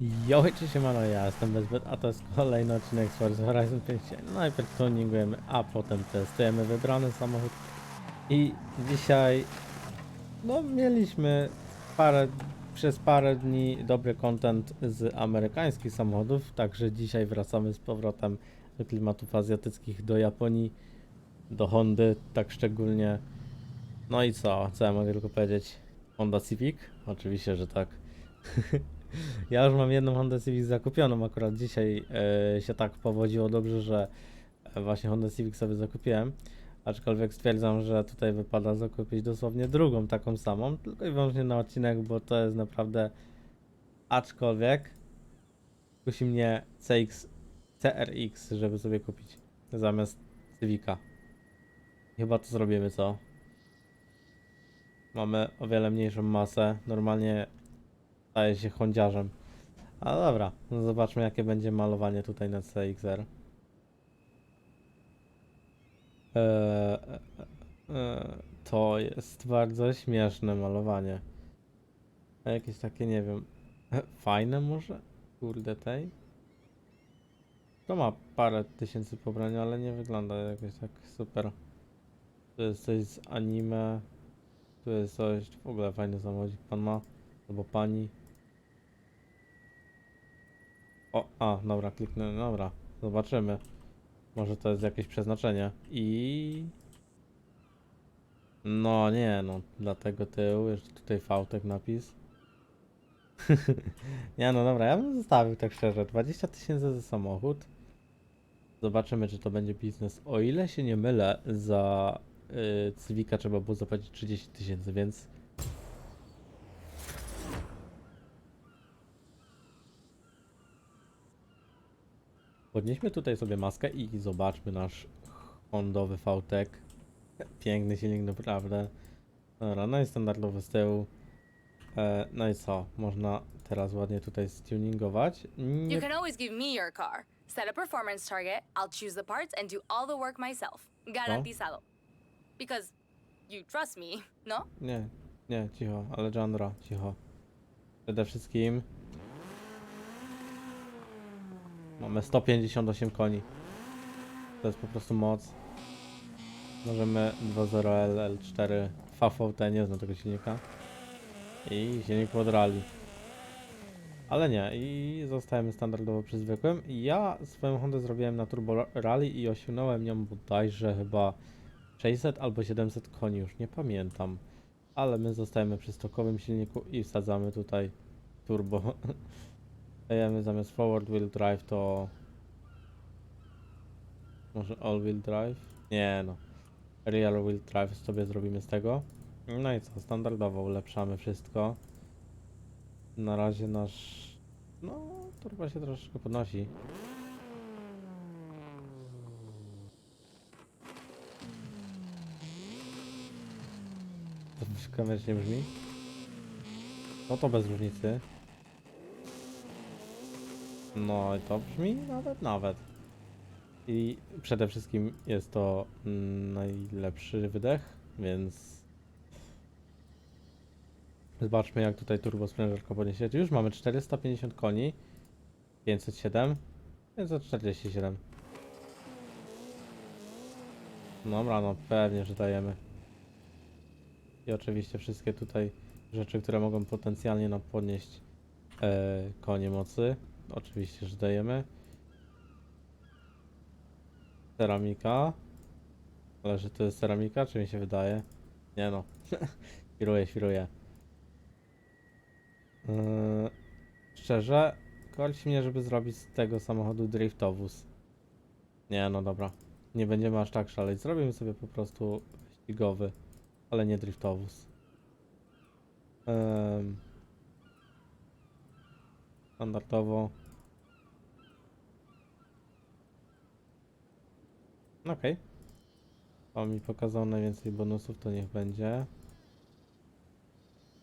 Jo, czy się mano, ja jestem Bezbet, a to jest kolejny odcinek z Forza Horizon 5. Najpierw tuningujemy, a potem testujemy wybrany samochód. I dzisiaj, no mieliśmy parę, przez parę dni dobry content z amerykańskich samochodów, także dzisiaj wracamy z powrotem do klimatów azjatyckich, do Japonii, do Hondy, tak szczególnie. No i co, co ja mogę tylko powiedzieć? Honda Civic? Oczywiście, że tak. Ja już mam jedną Honda Civic zakupioną, akurat dzisiaj e, się tak powodziło dobrze, że e, właśnie Honda Civic sobie zakupiłem. Aczkolwiek stwierdzam, że tutaj wypada zakupić dosłownie drugą taką samą, tylko i wyłącznie na odcinek, bo to jest naprawdę. Aczkolwiek kusi mnie CX, CRX, żeby sobie kupić zamiast Civica. Chyba to zrobimy, co? Mamy o wiele mniejszą masę. Normalnie staje się hondziarzem. A dobra, no zobaczmy jakie będzie malowanie tutaj na CXR. Eee, e, e, to jest bardzo śmieszne malowanie. Jakieś takie, nie wiem, fajne może? Kurde tej. To ma parę tysięcy pobrań, ale nie wygląda jakoś tak super. Tu jest coś z anime. Tu jest coś, w ogóle fajny samochodzik pan ma. Albo pani. O, a, dobra, kliknę, dobra, zobaczymy. Może to jest jakieś przeznaczenie. I... No nie, no, dlatego tył, jeszcze tutaj fałtek napis. nie no dobra, ja bym zostawił tak szczerze, 20 tysięcy za samochód. Zobaczymy, czy to będzie biznes. O ile się nie mylę, za y, Cywika trzeba było zapłacić 30 tysięcy, więc Podnieśmy tutaj sobie maskę i zobaczmy nasz Hondowy VTEC. Piękny silnik naprawdę. Dobra, no i standardowy z tyłu. E, no i co? Można teraz ładnie tutaj stuningować. You Nie, can always give me your car. Set a performance target, I'll choose the parts and do all the work myself. Garantizado. Because you trust me, no? nie, nie, cicho, Alejandro, cicho. Przede wszystkim mamy 158 koni. To jest po prostu moc. Możemy 2.0 L4 VVT, nie znam tego silnika. I silnik pod rally. Ale nie, i zostajemy standardowo przy zwykłym. Ja swoją Hondę zrobiłem na Turbo Rally i osiągnąłem nią bodajże chyba 600 albo 700 koni, już nie pamiętam. Ale my zostajemy przy stokowym silniku i wsadzamy tutaj turbo. Dajemy zamiast forward wheel drive to... Może all wheel drive? Nie no. Real wheel drive sobie zrobimy z tego. No i co, standardowo ulepszamy wszystko. Na razie nasz... No, turbo się troszeczkę podnosi. To kamercznie brzmi? No to bez różnicy. No i to brzmi nawet, nawet. I przede wszystkim jest to najlepszy wydech, więc zobaczmy jak tutaj turbo sprężarka podniesie. Już mamy 450 koni, 507, 547. Dobra, no pewnie, że dajemy. I oczywiście wszystkie tutaj rzeczy, które mogą potencjalnie nam podnieść e, konie mocy. Oczywiście, że dajemy. Ceramika. Ale że to jest ceramika, czy mi się wydaje? Nie no. świruję, świruję. Yy, szczerze, korci mnie, żeby zrobić z tego samochodu driftowóz. Nie no dobra. Nie będziemy aż tak szaleć. Zrobimy sobie po prostu wyścigowy, ale nie driftowóz. Ym, standardowo. Okej. On mi pokazał najwięcej bonusów, to niech będzie.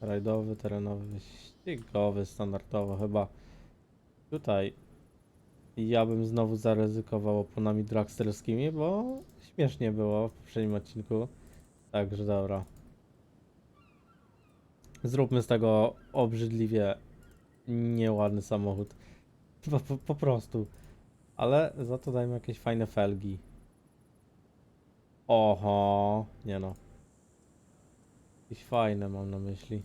Rajdowy, terenowy, wyścigowy, standardowo chyba. Tutaj ja bym znowu zaryzykował oponami dragsterskimi, bo śmiesznie było w poprzednim odcinku. Także dobra. Zróbmy z tego obrzydliwie nieładny samochód. Po, po, po prostu. Ale za to dajmy jakieś fajne felgi. Oho, nie no. Jakieś fajne mam na myśli.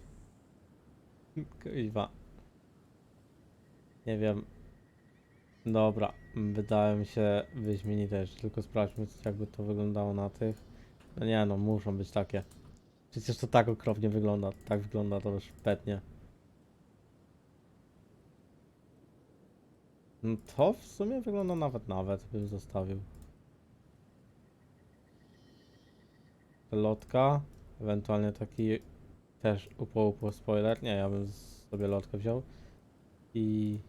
Kuźwa. Nie wiem. Dobra, wydaje się wyśmienite jeszcze, tylko sprawdźmy jakby to wyglądało na tych. No nie no, muszą być takie. Przecież to tak okropnie wygląda, tak wygląda to już petnie. No to w sumie wygląda nawet, nawet bym zostawił. Lotka, ewentualnie taki też upo upo spoiler. Nie, ja bym sobie lotkę wziął. I...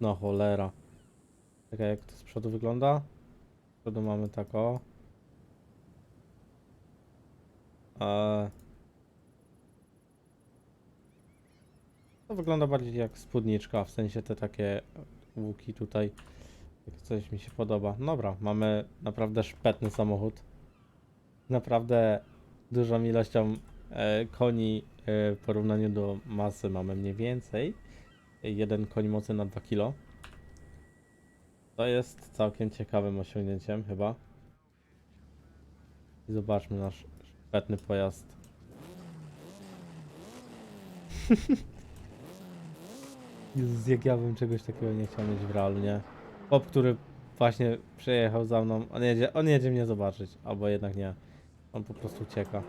No cholera. Czekaj, jak to z przodu wygląda? Z przodu mamy tak o. Eee... To wygląda bardziej jak spódniczka, w sensie te takie łuki tutaj. Jak coś mi się podoba. Dobra, mamy naprawdę szpetny samochód. Naprawdę dużą ilością e, koni e, w porównaniu do masy mamy mniej więcej. Jeden koń mocy na 2 kg. To jest całkiem ciekawym osiągnięciem chyba. I zobaczmy nasz szpetny pojazd. Jezus, jak ja bym czegoś takiego nie chciał mieć w realu, nie? Pop, który właśnie przejechał za mną, on jedzie, on jedzie mnie zobaczyć, albo jednak nie. On po prostu ucieka.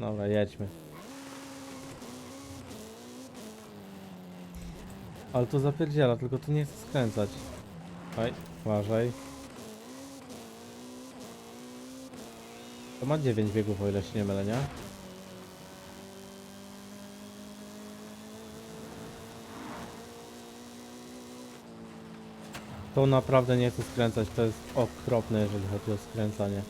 Dobra, jedźmy. Ale to zapierdziela, tylko tu nie chcę skręcać. Oj, uważaj. To ma 9 biegów, o ile się nie mylę, nie? To naprawdę nie chcę skręcać, to jest okropne, jeżeli chodzi o skręcanie.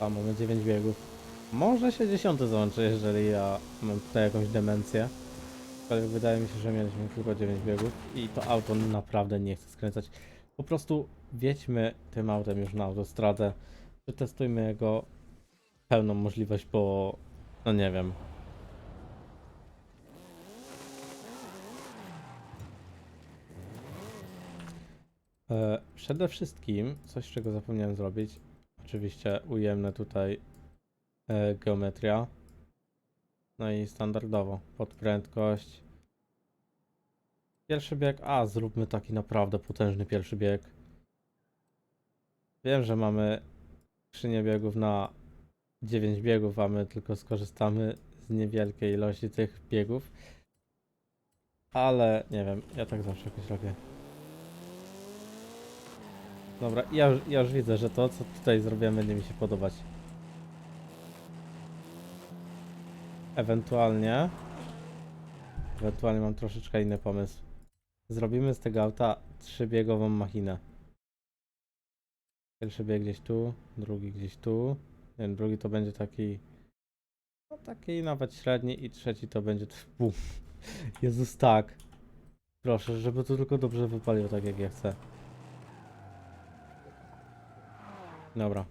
A mamy 9 biegów. Może się 10 załączy, jeżeli ja mam tutaj jakąś demencję. Ale wydaje mi się, że mieliśmy tylko 9 biegów i to auto naprawdę nie chce skręcać. Po prostu wiedźmy tym autem już na autostradę. Przetestujmy jego pełną możliwość, bo no nie wiem. E, przede wszystkim, coś czego zapomniałem zrobić, oczywiście ujemne tutaj e, geometria. No i standardowo, pod prędkość. Pierwszy bieg, a zróbmy taki naprawdę potężny pierwszy bieg. Wiem, że mamy skrzynię biegów na 9 biegów, a my tylko skorzystamy z niewielkiej ilości tych biegów. Ale nie wiem, ja tak zawsze jakoś robię. Dobra, ja, ja już widzę, że to, co tutaj zrobiłem, będzie mi się podobać. Ewentualnie. Ewentualnie mam troszeczkę inny pomysł. Zrobimy z tego auta trzybiegową machinę. Pierwszy bieg gdzieś tu, drugi gdzieś tu. Wiem, drugi to będzie taki. No taki nawet średni i trzeci to będzie. Fu. Jezus, tak. Proszę, żeby to tylko dobrze wypaliło tak jak ja chcę. Dobra.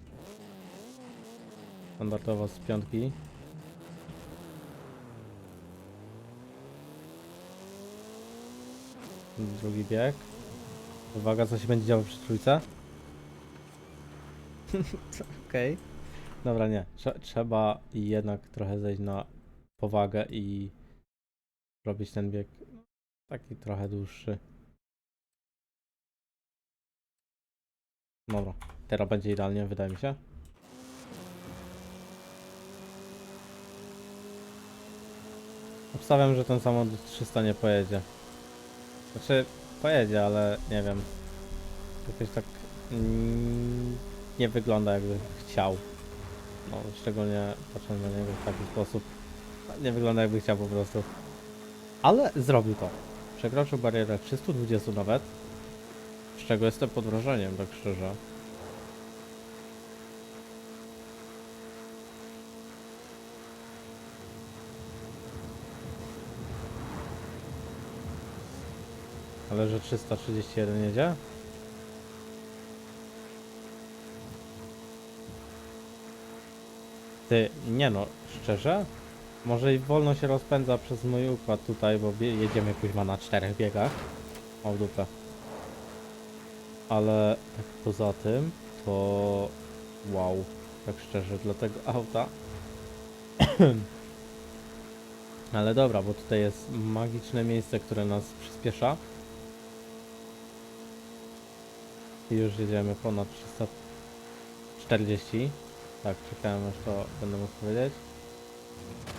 Standardowo z piątki. Drugi bieg. Uwaga, co się będzie działo przy trójce. Okej. Dobra, nie. Trze- trzeba jednak trochę zejść na powagę i robić ten bieg taki trochę dłuższy. Dobra, teraz będzie idealnie, wydaje mi się. Obstawiam, że ten samochód 300 nie pojedzie. Znaczy, pojedzie, ale nie wiem. Jakoś tak nie wygląda jakby chciał. No, szczególnie patrząc na niego w taki sposób. Nie wygląda jakby chciał po prostu. Ale zrobił to. Przekroczył barierę 320 nawet. Z czego jestem pod wrażeniem, tak szczerze. Ale że 331 jedzie? Ty, nie no, szczerze? Może i wolno się rozpędza przez mój układ tutaj, bo jedziemy kuźma na czterech biegach. O dupę. Ale tak poza tym, to... Wow, tak szczerze, dla tego auta. Ale dobra, bo tutaj jest magiczne miejsce, które nas przyspiesza. Już jedziemy ponad 340. Tak, czekałem aż to będę mógł powiedzieć.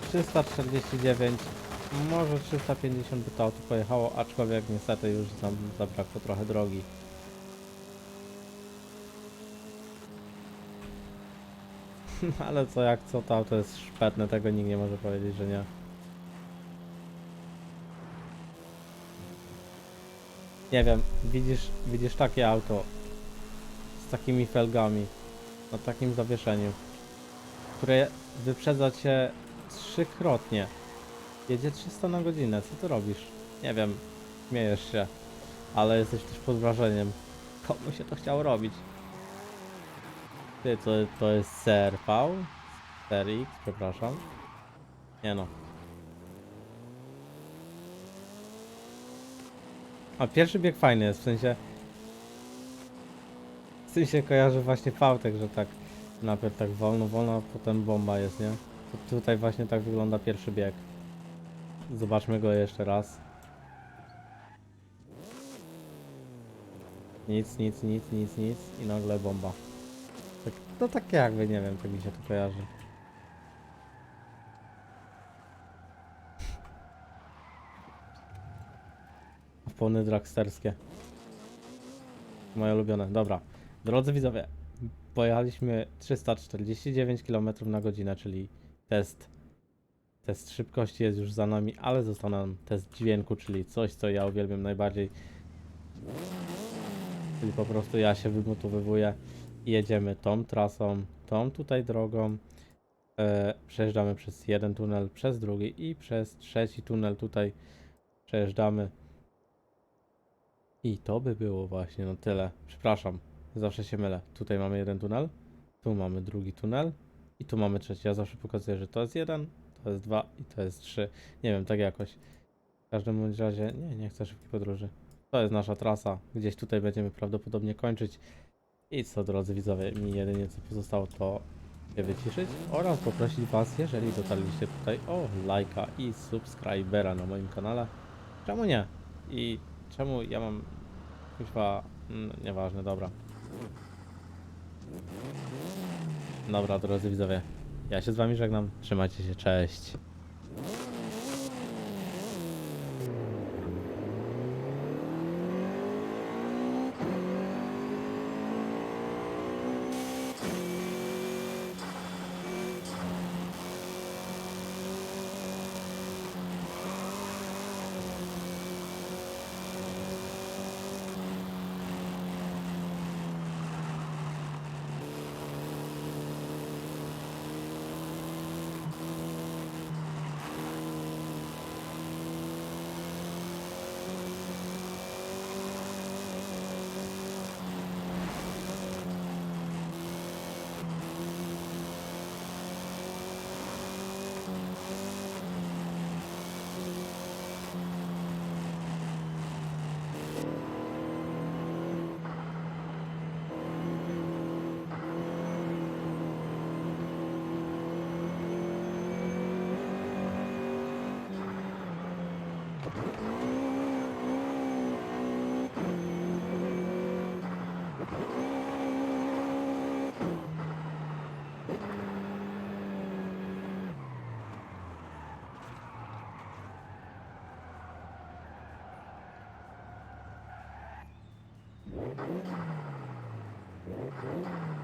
349, może 350 by to auto pojechało, aczkolwiek niestety już nam zabrakło trochę drogi. Ale co jak co, to auto jest szpetne, tego nikt nie może powiedzieć, że nie. Nie wiem, widzisz, widzisz takie auto z takimi felgami na takim zawieszeniu, które wyprzedza cię trzykrotnie. Jedzie 300 na godzinę, co ty robisz? Nie wiem, śmiejesz się, ale jesteś też pod wrażeniem. Komu się to chciało robić? Ty, to, to jest CRV? CRX, przepraszam. Nie no. A pierwszy bieg fajny jest, w sensie... Tym się kojarzy właśnie fałtek, że tak najpierw tak wolno, wolno, a potem bomba jest, nie? To tutaj właśnie tak wygląda pierwszy bieg. Zobaczmy go jeszcze raz. Nic, nic, nic, nic, nic i nagle bomba. Tak, to takie jakby, nie wiem, tak mi się to kojarzy. Opony dragsterskie. Moje ulubione. Dobra. Drodzy widzowie, pojechaliśmy 349 km na godzinę, czyli test. Test szybkości jest już za nami, ale został nam test dźwięku, czyli coś, co ja uwielbiam najbardziej. Czyli po prostu ja się wymotowywuję jedziemy tą trasą, tą tutaj drogą. E, przejeżdżamy przez jeden tunel, przez drugi i przez trzeci tunel tutaj przejeżdżamy. I to by było właśnie no tyle. Przepraszam, zawsze się mylę. Tutaj mamy jeden tunel, tu mamy drugi tunel i tu mamy trzeci. Ja zawsze pokazuję, że to jest jeden, to jest dwa i to jest trzy. Nie wiem, tak jakoś. W każdym bądź razie, nie, nie chcę szybkiej podróży. To jest nasza trasa. Gdzieś tutaj będziemy prawdopodobnie kończyć. I co, drodzy widzowie, mi jedynie co pozostało to się wyciszyć oraz poprosić Was, jeżeli dotarliście tutaj o lajka i subskrybera na moim kanale. Czemu nie? I czemu ja mam Kuźwa, mm, nieważne, dobra. Dobra, drodzy widzowie, ja się z wami żegnam, trzymajcie się, cześć. Thank you.